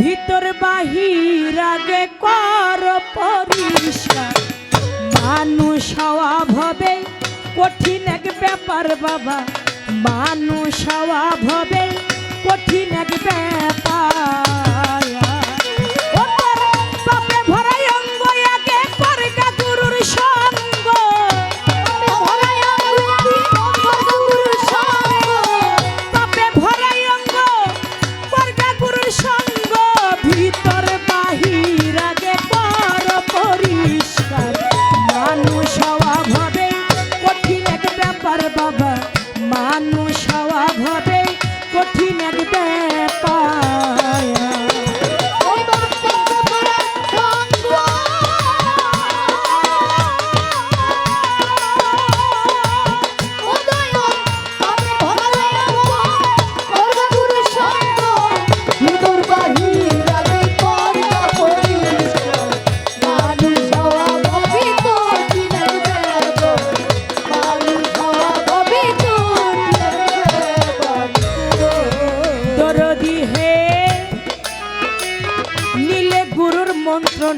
ভিতর বাহির আগে কর পরিষ্কার। মানুষ হওয়া ভবে, কঠিন এক ব্যাপার বাবা। মানুষ হওয়া ভবে, কঠিন এক ব্যাপার।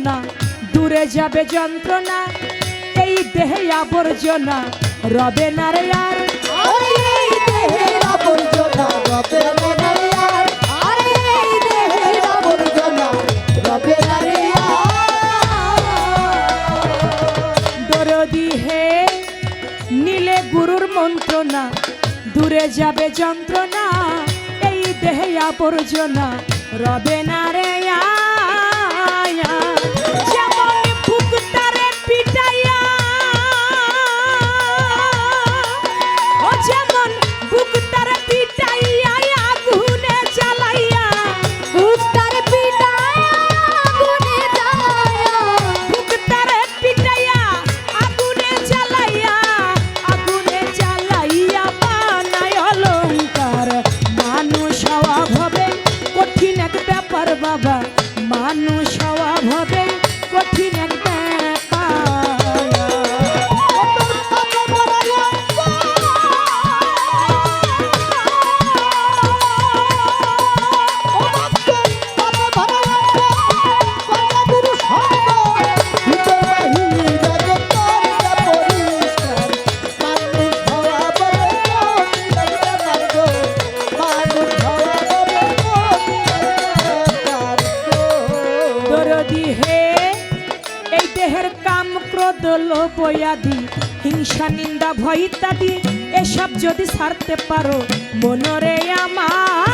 যন্ত্রণা দূরে যাবে যন্ত্রণা এই দেহে আবর্জনা রবে না রে আর দূরে যাবে যন্ত্রণা এই দেহে আবর্জনা রবে না রে লোপয়াদি হিংসা নিন্দা ভয় ইত্যাদি এসব যদি সারতে পারো মনরে আমার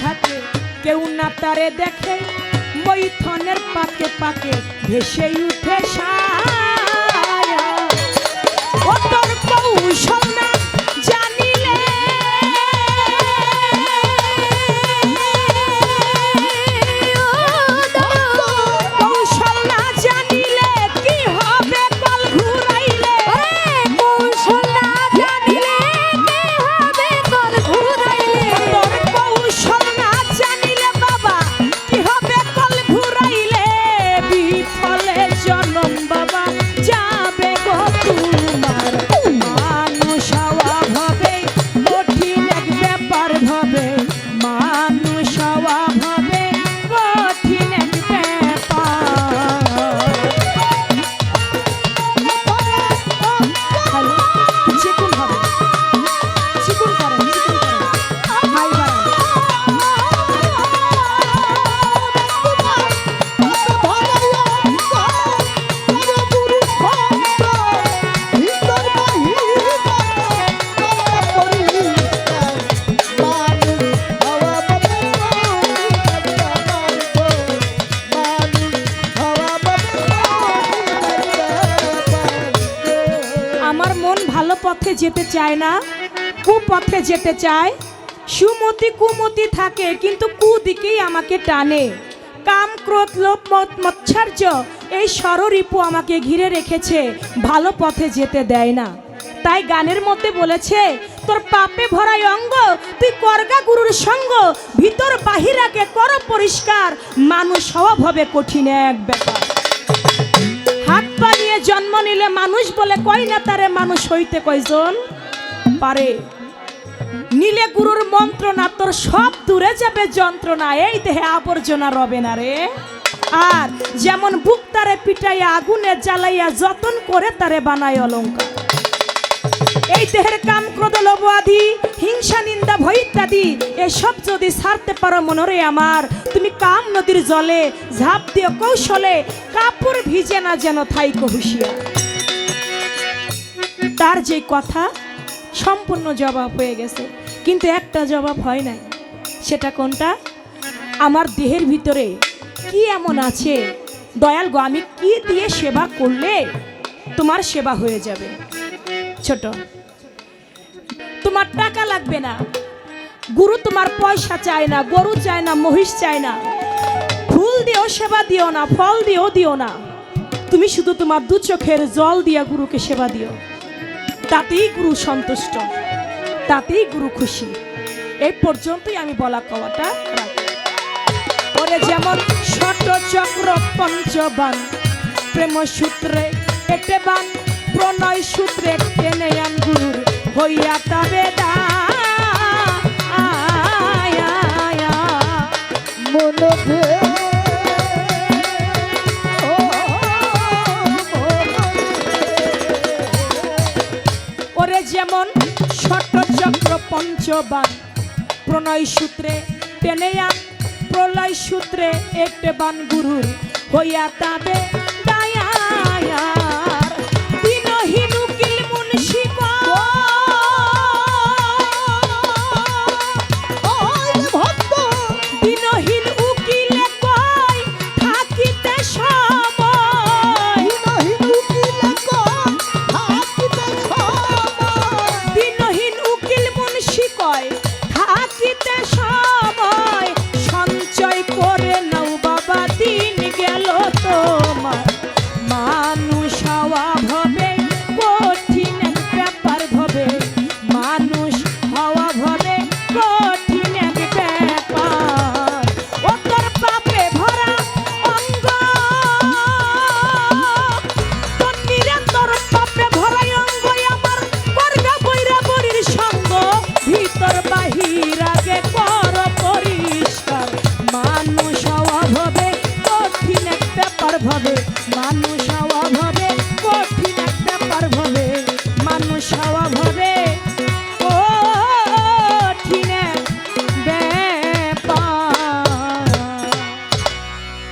থাকে কেউ না তারে দেখে মৈথনের পাকে পাকে ভেসে উঠে সা অতর কৌশল না যেতে চায় না, কুপথে যেতে চায়। সুমতি কুমতি থাকে, কিন্তু কুদিকেই আমাকে টানে। কাম, ক্রোধ, লোভ, মত, মৎসার্য, এই ষড়রিপু আমাকে ঘিরে রেখেছে, ভালো পথে যেতে দেয় না। তাই গানের মধ্যে বলেছে, তোর পাপে ভরাই অঙ্গ, তুই করগা গুরুর সঙ্গ, ভিতর বাহিরাকে কর পরিষ্কার, মানুষ হওয়া ভবে কঠিন এক ব্যাপার। হাত পা নিয়ে জন্ম নিলে মানুষ বলে কই না তারে মানুষ হইতে কয়জন? পারে। নীলে গুরুর মন্ত্রণা তোর সব দূরে যাবে যন্ত্রণা, এই দেহে আবর্জনা রবে না রে। আর যেমন বুক তারে পিটাইয়া, আগুনে জ্বালাইয়া যতন করে তারে বানায় অলঙ্কার। এই দেহের কাম ক্রোধ, লোভ আদি, হিংসা, নিন্দা, ভয় ইত্যাদি, এসব যদি ছাড়তে পারো মনরে আমার, তুমি কাম নদীর জলে, ঝাঁপ দিও কৌশলে, কাপড় ভিজে না যেন থাইকো হুশিয়া তার যে কথা, সম্পূর্ণ জবাব হয়ে গেছে। কিন্তু একটা জবাব হয় নাই। সেটা কোনটা? আমার দেহের ভিতরে কি এমন আছে? দয়াল গো, আমি কি দিয়ে সেবা করলে তোমার সেবা হয়ে যাবে? ছোট তোমার টাকা লাগবে না। গুরু তোমার পয়সা চায় না, গরু চায় না, মহিষ চায় না। ফুল দিও, সেবা দিও না, ফল দিও দিও না। তুমি শুধু তোমার দু চোখের জল দিয়া গুরুকে সেবা দিও। তাতেই গুরু সন্তুষ্ট, তাতেই গুরু খুশি। এই পর্যন্তই আমি বলা কওয়াটা। ওরে যেমন ষট চক্র পঞ্চবান প্রেম সূত্রে এটে বান প্রণয় সূত্রে টেনে আন গুরুর হইয়া তবে ও ওরে যেমন ষট চক্র পঞ্চবান, প্রণয় সূত্রে আন, প্রলয় সূত্রে একটে বান গুরুর, হইয়া তাবে